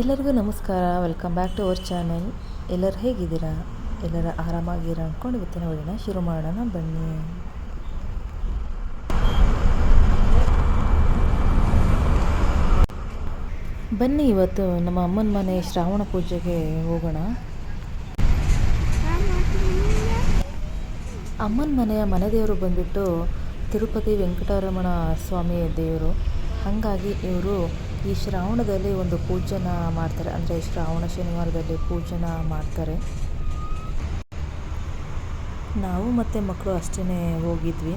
ಎಲ್ಲರಿಗೂ ನಮಸ್ಕಾರ. Welcome back to our channel ಎಲ್ಲರೂ ಹೇಗಿದ್ದೀರಾ? ಎಲ್ಲರ ಆರಾಮಾಗಿರ ಅಂದ್ಕೊಂಡು ಇವತ್ತಿನ ವಿಡಿಯೋನ ಶುರು ಮಾಡೋಣ, ಬನ್ನಿ. ಬನ್ನಿ ಇವತ್ತು ನಮ್ಮ ಅಮ್ಮನ ಮನೆ ಶ್ರಾವಣ ಪೂಜೆಗೆ ಹೋಗೋಣ. ಅಮ್ಮನ ಮನೆಯ ಮನೆ ದೇವರು ಬಂದ್ಬಿಟ್ಟು ತಿರುಪತಿ ವೆಂಕಟರಮಣ ಸ್ವಾಮಿ ದೇವರು. ಹಾಗಾಗಿ ಇವರು ಈ ಶ್ರಾವಣದಲ್ಲಿ ಒಂದು ಪೂಜೆನ ಮಾಡ್ತಾರೆ. ಅಂದರೆ ಶ್ರಾವಣ ಶನಿವಾರದಲ್ಲಿ ಪೂಜೆನ ಮಾಡ್ತಾರೆ. ನಾವು ಮತ್ತು ಮಕ್ಕಳು ಅಷ್ಟೇ ಹೋಗಿದ್ವಿ.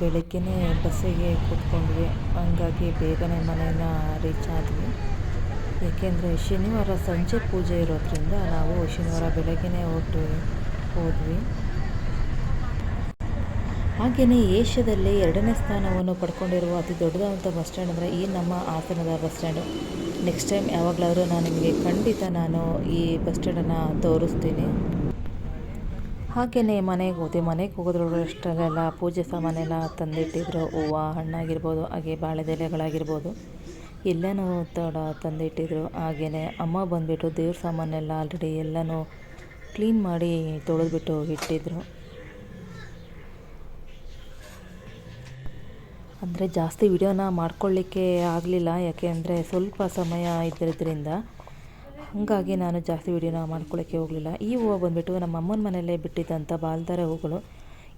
ಬೆಳಗ್ಗೆನೇ ಬಸ್ಸಿಗೆ ಕೂತ್ಕೊಂಡ್ವಿ. ಹಂಗಾಗಿ ಬೇಗನೆ ಮನೇನ ರೀಚ್ ಆದ್ವಿ. ಏಕೆಂದರೆ ಶನಿವಾರ ಸಂಜೆ ಪೂಜೆ ಇರೋದ್ರಿಂದ ನಾವು ಶನಿವಾರ ಬೆಳಗ್ಗೆನೇ ಹೊರಟು ಹೋದ್ವಿ. ಹಾಗೆಯೇ ಏಷ್ಯಾದಲ್ಲಿ ಎರಡನೇ ಸ್ಥಾನವನ್ನು ಪಡ್ಕೊಂಡಿರುವ ಅತಿ ದೊಡ್ಡದಾದಂಥ ಬಸ್ ಸ್ಟ್ಯಾಂಡ್ ಅಂದರೆ ಈ ನಮ್ಮ ಹಾಸನದ ಬಸ್ ಸ್ಟ್ಯಾಂಡು. ನೆಕ್ಸ್ಟ್ ಟೈಮ್ ಯಾವಾಗಲಾದರೂ ನಾನು ನಿಮಗೆ ಖಂಡಿತ ನಾನು ಈ ಬಸ್ ಸ್ಟ್ಯಾಂಡನ್ನು ತೋರಿಸ್ತೀನಿ. ಹಾಗೆಯೇ ಮನೆಗೆ ಹೋದೆ. ಮನೆಗೆ ಹೋಗೋದ್ರೊಳಗೆ ಅಷ್ಟರಲ್ಲೆಲ್ಲ ಪೂಜೆ ಸಾಮಾನೆಲ್ಲ ತಂದಿಟ್ಟಿದ್ರು. ಹೂವು, ಹಣ್ಣಾಗಿರ್ಬೋದು, ಹಾಗೆ ಬಾಳೆದೆಲೆಗಳಾಗಿರ್ಬೋದು ಎಲ್ಲನೂ ತಡ ತಂದಿಟ್ಟಿದ್ರು. ಹಾಗೆಯೇ ಅಮ್ಮ ಬಂದುಬಿಟ್ಟು ದೇವ್ರ ಸಾಮಾನೆಲ್ಲ ಆಲ್ರೆಡಿ ಎಲ್ಲನೂ ಕ್ಲೀನ್ ಮಾಡಿ ತೊಳೆದ್ಬಿಟ್ಟು ಇಟ್ಟಿದ್ರು. ಅಂದರೆ ಜಾಸ್ತಿ ವಿಡಿಯೋನ ಮಾಡ್ಕೊಳ್ಳಿಕ್ಕೆ ಆಗಲಿಲ್ಲ. ಯಾಕೆ ಅಂದರೆ ಸ್ವಲ್ಪ ಸಮಯ ಇದ್ದಿದ್ದರಿಂದ ಹಾಗಾಗಿ ನಾನು ಜಾಸ್ತಿ ವೀಡಿಯೋನ ಮಾಡ್ಕೊಳ್ಳೋಕ್ಕೆ ಹೋಗಲಿಲ್ಲ. ಈ ಹೂವು ಬಂದುಬಿಟ್ಟು ನಮ್ಮ ಅಮ್ಮನ ಮನೆಯಲ್ಲೇ ಬಿಟ್ಟಿದ್ದಂಥ ಬಾಲ್ದಾರ ಹೂಗಳು.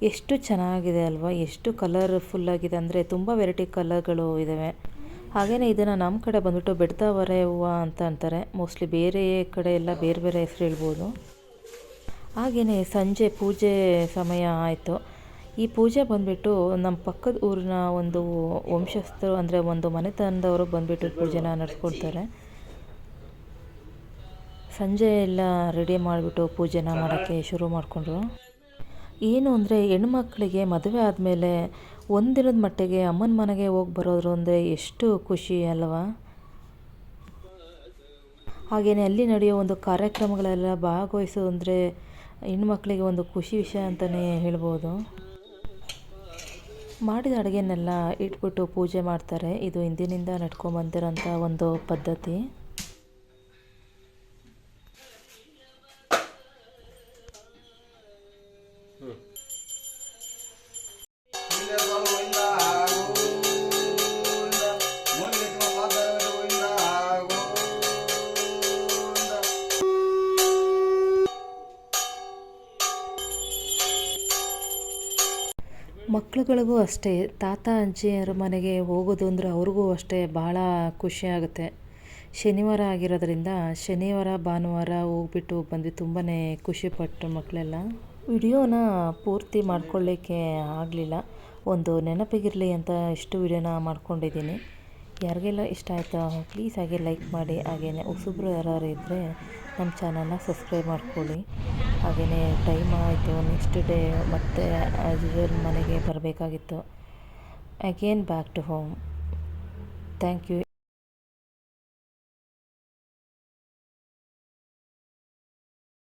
ಎಷ್ಟು ಚೆನ್ನಾಗಿದೆ ಅಲ್ವಾ? ಎಷ್ಟು ಕಲರ್ಫುಲ್ಲಾಗಿದೆ ಅಂದರೆ ತುಂಬ ವೆರೈಟಿ ಕಲರ್ಗಳು ಇದ್ದಾವೆ ಹಾಗೆಯೇ ಇದನ್ನು ನಮ್ಮ ಕಡೆ ಬಂದುಬಿಟ್ಟು ಬೆಡ್ತಾವರೆ ಹೂವು ಅಂತ ಅಂತಾರೆ. ಮೋಸ್ಟ್ಲಿ ಬೇರೆ ಕಡೆ ಎಲ್ಲ ಬೇರೆ ಬೇರೆ ಹೆಸರು ಹೇಳ್ಬೋದು. ಹಾಗೆಯೇ ಸಂಜೆ ಪೂಜೆ ಸಮಯ ಆಯಿತು. ಈ ಪೂಜೆ ಬಂದುಬಿಟ್ಟು ನಮ್ಮ ಪಕ್ಕದ ಊರಿನ ಒಂದು ವಂಶಸ್ಥರು ಅಂದರೆ ಒಂದು ಮನೆತನದವರು ಬಂದುಬಿಟ್ಟು ಪೂಜೆನ ನಡೆಸ್ಕೊಡ್ತಾರೆ. ಸಂಜೆ ಎಲ್ಲ ರೆಡಿ ಮಾಡಿಬಿಟ್ಟು ಪೂಜೆನ ಮಾಡೋಕ್ಕೆ ಶುರು ಮಾಡಿಕೊಂಡ್ರು. ಏನು ಅಂದರೆ ಹೆಣ್ಮಕ್ಳಿಗೆ ಮದುವೆ ಆದಮೇಲೆ ಒಂದಿನದ ಮಟ್ಟಿಗೆ ಅಮ್ಮನ ಮನೆಗೆ ಹೋಗಿ ಬರೋದ್ರು ಅಂದರೆ ಎಷ್ಟು ಖುಷಿ ಅಲ್ವಾ? ಹಾಗೆಯೇ ಅಲ್ಲಿ ನಡೆಯೋ ಒಂದು ಕಾರ್ಯಕ್ರಮಗಳೆಲ್ಲ ಭಾಗವಹಿಸೋದು ಅಂದರೆ ಹೆಣ್ಮಕ್ಳಿಗೆ ಒಂದು ಖುಷಿ ವಿಷಯ ಅಂತಲೇ ಹೇಳ್ಬೋದು. ಮಾಡಿದ ಅಡುಗೆನೆಲ್ಲ ಇಟ್ಬಿಟ್ಟು ಪೂಜೆ ಮಾಡ್ತಾರೆ. ಇದು ಹಿಂದಿನಿಂದ ನಡ್ಕೊಂಬಂದಿರೋಂಥ ಒಂದು ಪದ್ಧತಿ. ಮಕ್ಳುಗಳಿಗೂ ಅಷ್ಟೇ, ತಾತ, ಅಜ್ಜಿಯರ ಮನೆಗೆ ಹೋಗೋದು ಅಂದರೆ ಅವ್ರಿಗೂ ಅಷ್ಟೇ ಭಾಳ ಖುಷಿ ಆಗುತ್ತೆ. ಶನಿವಾರ ಆಗಿರೋದ್ರಿಂದ ಶನಿವಾರ, ಭಾನುವಾರ ಹೋಗ್ಬಿಟ್ಟು ಬಂದ್ವಿ ತುಂಬಾ ಖುಷಿಪಟ್ಟರು ಮಕ್ಕಳೆಲ್ಲ. ವಿಡಿಯೋನ ಪೂರ್ತಿ ಮಾಡ್ಕೊಳ್ಳಿಕ್ಕೆ ಆಗಲಿಲ್ಲ. ಒಂದು ನೆನಪಿಗಿರಲಿ ಅಂತ ಇಷ್ಟು ವಿಡಿಯೋನ ಮಾಡ್ಕೊಂಡಿದ್ದೀನಿ. ಯಾರಿಗೆಲ್ಲ ಇಷ್ಟ ಆಯಿತಾ ಪ್ಲೀಸ್ ಹಾಗೆ ಲೈಕ್ ಮಾಡಿ, ಹಾಗೆಯೇ ಉಸುಬ್ರು ಯಾರು ಇದ್ದರೆ ನಮ್ಮ ಚಾನಲ್ನ ಸಬ್ಸ್ಕ್ರೈಬ್ ಮಾಡ್ಕೊಳ್ಳಿ. ಹಾಗೆಯೇ ಟೈಮ್ ಆಯಿತು. ನೆಕ್ಸ್ಟ್ ಡೇ ಮತ್ತೆ ಆ್ಯಸ್ ಯೂಶ್ವಲ್ ಮನೆಗೆ ಬರಬೇಕಾಗಿತ್ತು. Again back to home thank you